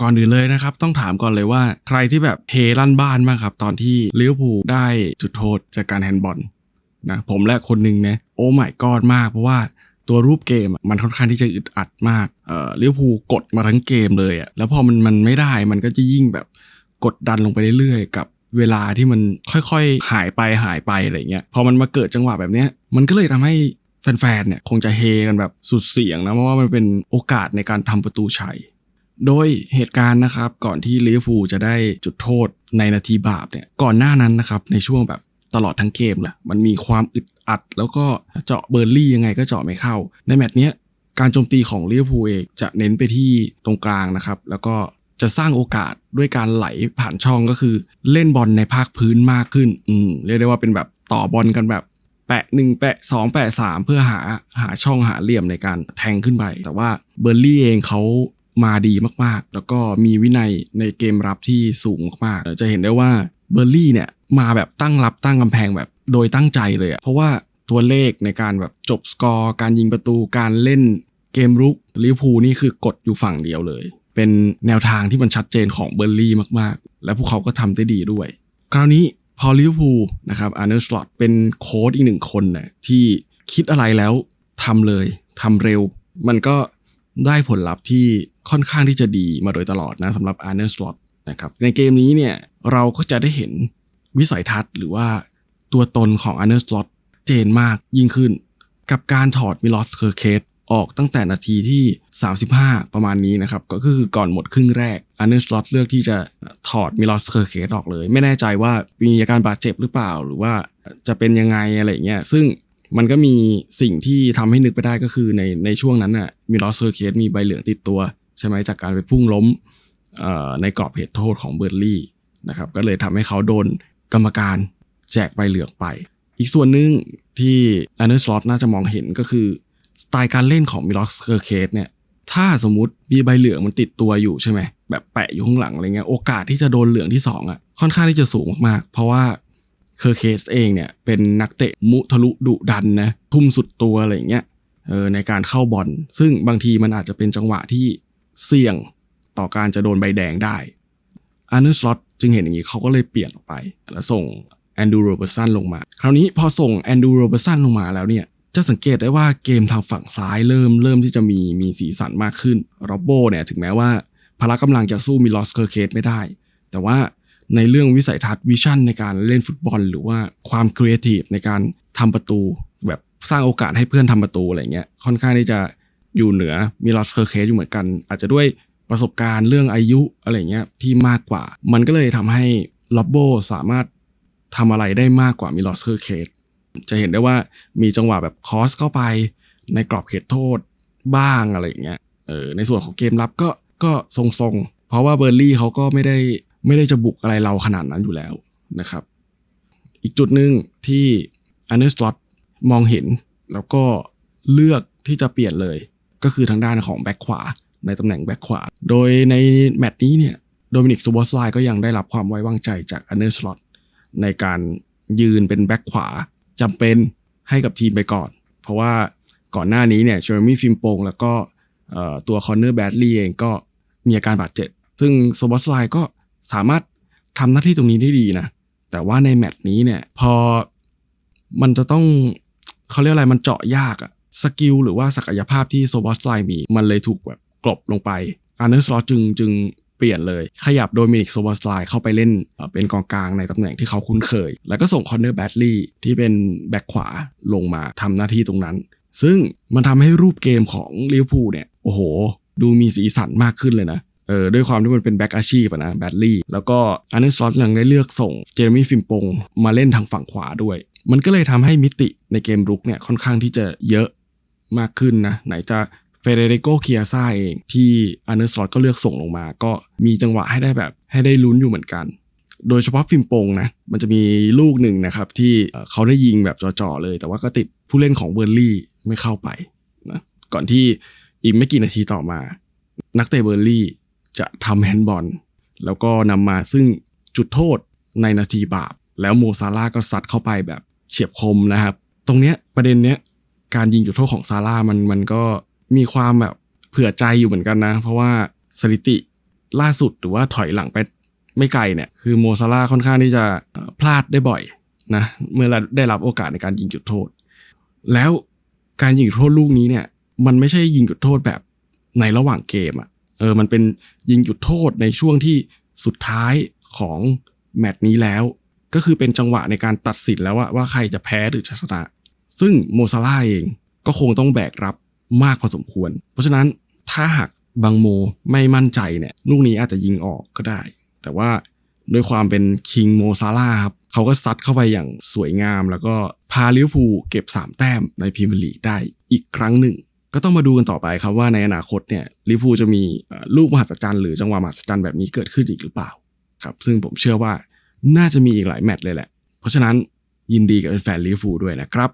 ก่อนอื่นเลยนะครับ ต้องถามก่อนเลยว่าใครที่แบบเฮลั่นบ้านมากครับ ตอนที่ลิเวอร์พูลได้จุดโทษจากการแฮนด์บอลนะผมและคนหนึ่งนะโอ้ไม่กอดมากเพราะว่าตัวรูปเกมมันค่อนข้างที่จะอึดอัดมากเอ่อลิเวอร์พูลกดมาทั้งเกมเลยอะแล้วพอมันมันไม่ได้มันก็จะยิ่งแบบกดดันลงไปเรื่อยๆ กับเวลาที่มันค่อยๆ หายไปหายไปอะไรเงี้ยพอมันมาเกิดจังหวะแบบเนี้ยมันก็เลยทำให้แฟนๆเนี่ยคงจะเฮกันแบบสุดเสียงนะเพราะว่ามันเป็นโอกาสในการทำประตูชัย โดยเหตุการณ์นะครับก่อนที่ลิเวอร์พูลจะได้จุดโทษในนาทีบาปเนี่ยก่อนหน้านั้นนะครับในช่วงแบบตลอดทั้งเกมแหละมันมีความอึดอัด แล้วก็เจาะเบอร์ลี่ยังไงก็เจาะไม่เข้า ในแมตช์เนี้ยการโจมตีของลิเวอร์พูลเองจะเน้นไปที่ตรงกลางนะครับแล้วก็จะสร้างโอกาสด้วยการไหลผ่านช่องก็คือ เล่นบอลในภาคพื้นมากขึ้นอืมเรียกได้ว่าเป็นแบบต่อบอลกันแบบแปะหนึ่งแปะสองแปะสามเพื่อหาหาช่องหาเหลี่ยมในการแทงขึ้นไป แต่ว่าเบอร์ลี่เองเขา มาดีมากๆ แล้วก็มีวินัยในเกมรับที่สูงมากๆ จะเห็นได้ว่าเบอร์ลี่เนี่ยมาแบบตั้งรับตั้งกำแพงแบบโดยตั้งใจเลยอะเพราะว่าตัวเลขในการแบบจบสกอร์การยิงประตูการเล่นเกมรุกลิเวอร์พูลนี่คือกดอยู่ฝั่งเดียวเลย เป็นแนวทางที่มันชัดเจนของเบอร์ลี่มากๆ และพวกเขาก็ทำได้ดีด้วย คราวนี้พอลิเวอร์พูลนะครับอาร์เนสลอตเป็นโค้ดอีกหนึ่งคนนะที่คิดอะไรแล้วทำเลยทำเร็ว มันก็ ได้ผลลัพธ์ที่ค่อนข้างที่จะดีมาโดยตลอดนะสำหรับอาร์เนสลอตนะครับในเกมนี้เนี่ยเราก็จะได้เห็นวิสัยทัศน์หรือว่าตัวตนของอาร์เนสลอตเจนมากยิ่งขึ้น กับการถอดมิลอสเคอร์เคสออกตั้งแต่นาทีที่ 35 ประมาณนี้นะครับ ก็คือก่อนหมดครึ่งแรกอันเนอร์สลอตเลือกที่จะถอดมิลอสเคอร์เคสออกเลย ไม่แน่ใจว่ามีอาการบาดเจ็บหรือเปล่า หรือว่าจะเป็นยังไงอะไรเงี้ยซึ่ง มันก็มีสิ่งที่ทำให้นึกไปได้ก็คือในในช่วงนั้นน่ะมิลอสเคอร์เคสมีใบเหลืองติดตัว ใช่ไหมจากการไปพุ่งล้มในกรอบเหตุโทษของเบอร์ลี่นะครับก็เลยทำให้เขาโดนกรรมการแจกใบเหลืองไป อีกส่วนหนึ่งที่อันเนอร์สลอตน่าจะมองเห็นก็คือสไตล์การเล่นของมิลอสเคอร์เคสเนี่ยถ้าสมมติมีใบเหลืองมันติดตัวอยู่ใช่ไหมแบบแปะอยู่ข้างหลังอะไรเงี้ยโอกาสที่จะโดนเหลืองที่2อะค่อนข้างที่จะสูงมากๆ เพราะว่า เคอร์เคสเองเนี่ยเป็นนักเตะมุทะลุดุดันนะทุ่มสุดตัวอะไรอย่างเงี้ยเออในการเข้าบอลซึ่งบางทีมันอาจจะเป็นจังหวะที่เสี่ยงต่อการจะโดนใบแดงได้อาร์เนอร์สล็อตจึงเห็นอย่างนี้เขาก็เลยเปลี่ยนออกไป แล้วส่งแอนดูโรเบอร์สันลงมา คราวนี้พอส่งแอนดูโรเบอร์สันลงมาแล้วเนี่ยจะสังเกตได้ว่าเกมทางฝั่งซ้ายเริ่มเริ่มที่จะมีมีสีสันมากขึ้นโรโบเนี่ยถึงแม้ว่าพละกำลังจะสู้มิลอสเคอร์เคสไม่ได้ แต่ว่า ในเรื่องวิสัยทัศน์วิชั่นในการเล่นฟุตบอล หรือว่าความครีเอทีฟในการทำประตู แบบสร้างโอกาสให้เพื่อนทำประตูอะไรเงี้ยค่อนข้างที่จะอยู่เหนือมิลอสเคอร์เคสอยู่เหมือนกัน อาจจะด้วยประสบการณ์เรื่องอายุอะไรเงี้ยที่มากกว่า มันก็เลยทำให้ล็อบโบสามารถทำอะไรได้มากกว่ามิลอสเคอร์เคสจะเห็นได้ว่ามีจังหวะแบบคอสเข้าไปในกรอบเขตโทษบ้างอะไรอย่างเงี้ยเออในส่วนของเกมรับก็ก็ทรงๆ เพราะว่าเบอร์ลี่เขาก็ไม่ได้ ไม่ได้จะบุกอะไรเราขนาดนั้นอยู่แล้วนะครับ อีกจุดหนึ่งที่อันเนอร์สลอตมองเห็น แล้วก็เลือกที่จะเปลี่ยนเลย ก็คือทางด้านของแบ็คขวาในตำแหน่งแบ็คขวา โดยในแมตช์นี้เนี่ยโดมินิกซูบอสไลก็ยังได้รับความไว้วางใจจากอันเนอร์สลอตในการยืนเป็นแบ็คขวาจำเป็นให้กับทีมไปก่อน เพราะว่าก่อนหน้านี้เนี่ยเจอร์มี่ฟิมโปงแล้วก็ตัวคอนเนอร์แบดลีเองก็มีอาการบาดเจ็บ ซึ่งโซบอสไลก็ สามารถทำหน้าที่ตรงนี้ได้ดีนะ แต่ว่าในแมตช์นี้เนี่ย พอมันจะต้องเขาเรียกอะไรมันเจาะยากอะสกิลหรือว่าศักยภาพที่โซบอสไลมี มันเลยถูกแบบกลบลงไปอาร์เนอร์สลอจึงจึงเปลี่ยนเลย ขยับโดมินิกโซบอสไลเข้าไปเล่นเป็นกองกลางในตำแหน่งที่เขาคุ้นเคย แล้วก็ส่งคอนเนอร์แบดลี่ที่เป็นแบ็คขวาลงมาทำหน้าที่ตรงนั้น ซึ่งมันทำให้รูปเกมของลิเวอร์พูลเนี่ย โอ้โห ดูมีสีสันมากขึ้นเลยนะ เออด้วยความที่มันเป็นแบ็กอาชีพนะแบดลี่ แล้วก็อันนี้ซอตยังได้เลือกส่งเจเรมี่ฟิมปงมาเล่นทางฝั่งขวาด้วย มันก็เลยทำให้มิติในเกมรุกเนี่ยค่อนข้างที่จะเยอะมากขึ้นนะ ไหนจะเฟเดริโกเคียซ่าเองที่อันเนอร์สลอตก็เลือกส่งลงมา ก็มีจังหวะให้ได้แบบให้ได้ลุ้นอยู่เหมือนกัน โดยเฉพาะฟิมปงนะ มันจะมีลูกหนึ่งนะครับที่เขาได้ยิงแบบจ่อๆเลย แต่ว่าก็ติดผู้เล่นของเบอร์ลี่ไม่เข้าไปนะก่อนที่อีกไม่กี่นาทีต่อมา นักเตะเบอร์ลี่ จะทำแฮนด์บอลแล้วก็นำมาซึ่งจุดโทษในนาทีบาป แล้วโมซาร่าก็ซัดเข้าไปแบบเฉียบคมนะครับ ตรงเนี้ยประเด็นเนี้ยการยิงจุดโทษของซาร่ามันมันก็มีความแบบเผื่อใจอยู่เหมือนกันนะ เพราะว่าสถิติล่าสุดหรือว่าถอยหลังไปไม่ไกลเนี่ยคือโมซาลาค่อนข้างที่จะพลาดได้บ่อยนะเมื่อได้รับโอกาสในการยิงจุดโทษ แล้วการยิงจุดโทษลูกนี้เนี่ย มันไม่ใช่ยิงจุดโทษแบบในระหว่างเกมอะ่ะ เออมันเป็นยิงจุดโทษในช่วงที่สุดท้ายของแมตช์นี้แล้ว ก็คือเป็นจังหวะในการตัดสินแล้วว่าว่าใครจะแพ้หรือชนะ ซึ่งโมซาลาเองก็คงต้องแบกรับมากพอสมควร เพราะฉะนั้นถ้าหากบางโมไม่มั่นใจเนี่ยลูกนี้อาจจะยิงออกก็ได้ แต่ว่าด้วยความเป็นคิงโมซาลาครับเขาก็ซัดเข้าไปอย่างสวยงาม แล้วก็พาลิเวอร์พูลเก็บ 3 แต้มในพรีเมียร์ลีกได้อีกครั้งหนึ่ง ก็ต้องมาดูกันต่อไปครับว่าในอนาคตเนี่ยลิฟวูจะมีลูกมหัศจรรย์หรือจังหวะมหัศจรรย์แบบนี้เกิดขึ้นอีกหรือเปล่าครับซึ่งผมเชื่อว่าน่าจะมีอีกหลายแมตช์เลยแหละ เพราะฉะนั้นยินดีกับแฟนลิฟวูด้วยนะครับ